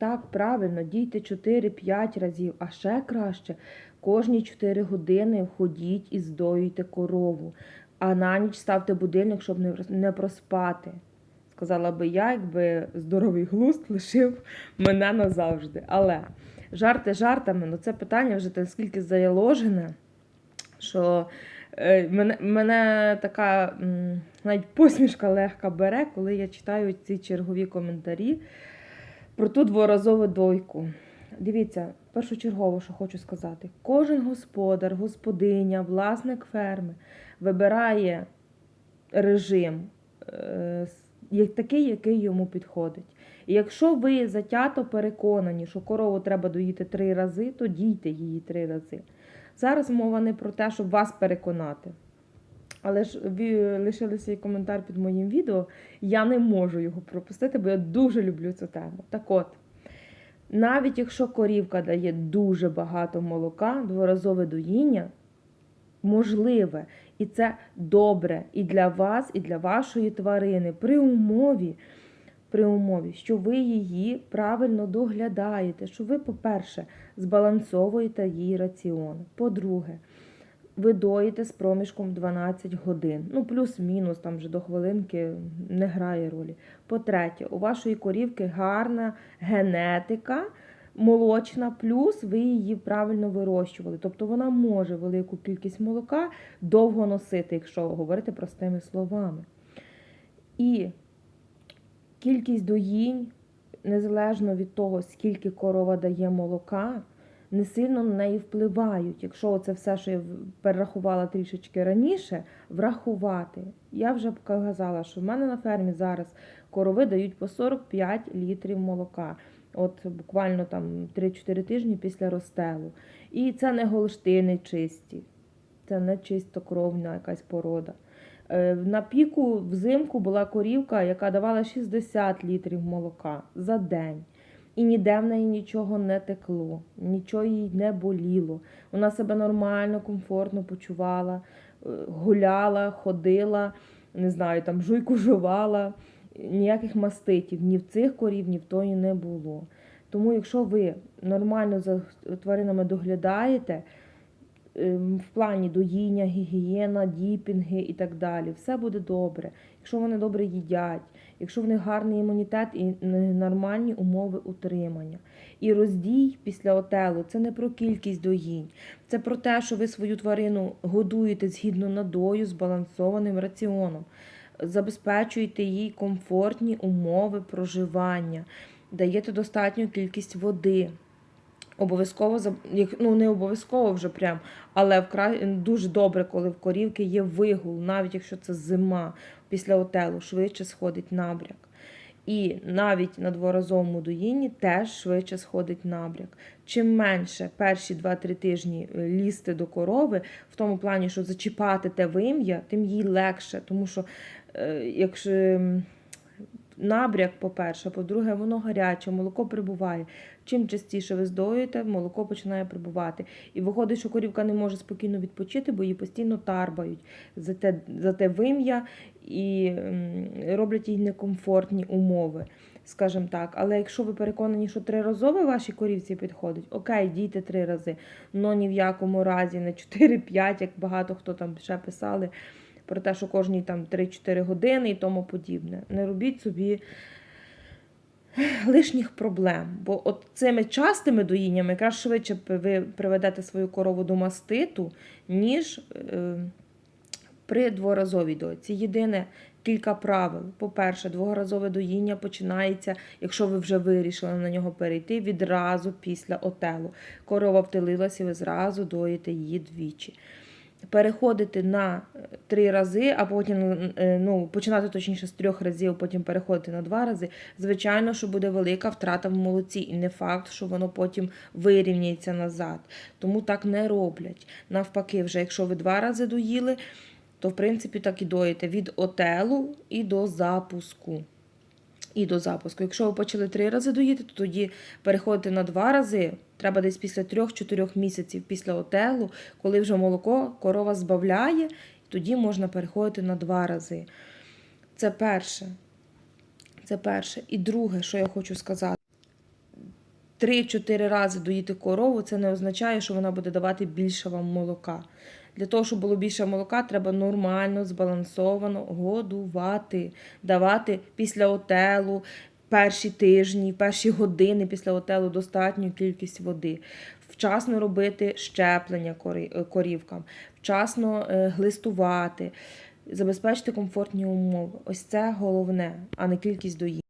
Так, правильно, дійте 4-5 разів, а ще краще кожні 4 години ходіть і здоюйте корову, а на ніч ставте будильник, щоб не проспати. Сказала би я, якби здоровий глузд лишив мене назавжди. Але жарти жартами, ну це питання вже наскільки заложене, що е, мене, мене така навіть посмішка легка бере, коли я читаю ці чергові коментарі про ту дворазову дойку. Дивіться, першочергово, що хочу сказати: кожен господар, господиня, власник ферми вибирає режим е, такий, який йому підходить. І якщо ви затято переконані, що корову треба доїти три рази, то дійте її три рази. Зараз мова не про те, щоб вас переконати. Але ж ви лишили свій коментар під моїм відео, я не можу його пропустити, бо я дуже люблю цю тему. Так от, навіть якщо корівка дає дуже багато молока, дворазове доїння можливе. І це добре і для вас, і для вашої тварини при умові, при умові, що ви її правильно доглядаєте, що ви, по-перше, збалансовуєте її раціон. По-друге, ви доїте з проміжком 12 годин. Ну, плюс-мінус, там вже до хвилинки не грає ролі. По-третє, у вашої корівки гарна генетика молочна, плюс ви її правильно вирощували. Тобто вона може велику кількість молока довго носити, якщо говорити простими словами. І кількість доїнь, незалежно від того, скільки корова дає молока, не сильно на неї впливають. Якщо це все, що я перерахувала трішечки раніше, врахувати. Я вже казала, що в мене на фермі зараз корови дають по 45 літрів молока. От буквально там 3-4 тижні після розстелу. І це не голштини чисті, це не чистокровна якась порода. Е, На піку взимку була корівка, яка давала 60 літрів молока за день. І ніде в неї нічого не текло, нічого їй не боліло. Вона себе нормально, комфортно почувала, е, гуляла, ходила, не знаю, там жуйку жувала, ніяких маститів ні в цих корів, ні в тої не було. Тому, якщо ви нормально за тваринами доглядаєте, ем, в плані доїння, гігієна, діпінги і так далі, все буде добре. Якщо вони добре їдять, якщо в них гарний імунітет і нормальні умови утримання. І роздій після отелу це не про кількість доїнь, це про те, що ви свою тварину годуєте згідно надою, збалансованим раціоном, забезпечуєте їй комфортні умови проживання, даєте достатню кількість води. Обов'язково ну не обов'язково вже прям, але вкрай дуже добре, коли в корівки є вигул, навіть якщо це зима після отелу, швидше сходить набряк. І навіть на дворазовому доїнні теж швидше сходить набряк. Чим менше перші 2-3 тижні е, лізти до корови, в тому плані, що зачіпати те вим'я, тим їй легше. Тому що е, якщо набряк, по-перше, по-друге, воно гаряче, молоко прибуває. Чим частіше ви здоюєте, молоко починає прибувати. І виходить, що корівка не може спокійно відпочити, бо її постійно тарбають за те, за те вим'я і роблять їй некомфортні умови, скажімо так. Але якщо ви переконані, що триразове вашій корівці підходить, окей, дійте три рази. але ні в якому разі не 4-5, як багато хто там ще писали про те, що кожні там 3-4 години і тому подібне. Не робіть собі лишніх проблем. Бо от цими частими доїннями якраз швидше ви приведете свою корову до маститу, ніж е, при дворазовій дойці. Єдине кілька правил. По-перше, дворазове доїння починається, якщо ви вже вирішили на нього перейти, відразу після отелу. Корова втелилася, ви зразу доїте її двічі. Переходити на е, три рази, а потім е, ну, починати точніше з трьох разів, потім переходити на два рази. Звичайно, що буде велика втрата в молоці, і не факт, що воно потім вирівняється назад. Тому так не роблять. Навпаки, вже якщо ви два рази доїли, то в принципі так і доїте від отелу і до запуску. І до запуску. Якщо ви почали три рази доїти, то тоді переходити на два рази. Треба десь після трьох-чотирьох місяців після отелу, коли вже молоко корова збавляє, тоді можна переходити на два рази. Це перше. Це перше. І друге, що я хочу сказати. 3-4 рази доїти корову, це не означає, що вона буде давати більше вам молока. Для того, щоб було більше молока, треба нормально, збалансовано годувати, давати після отелу, перші тижні, перші години після отелу достатню кількість води. Вчасно робити щеплення е, корівкам, вчасно е, глистувати, забезпечити комфортні умови. Ось це головне, а не кількість доїнь.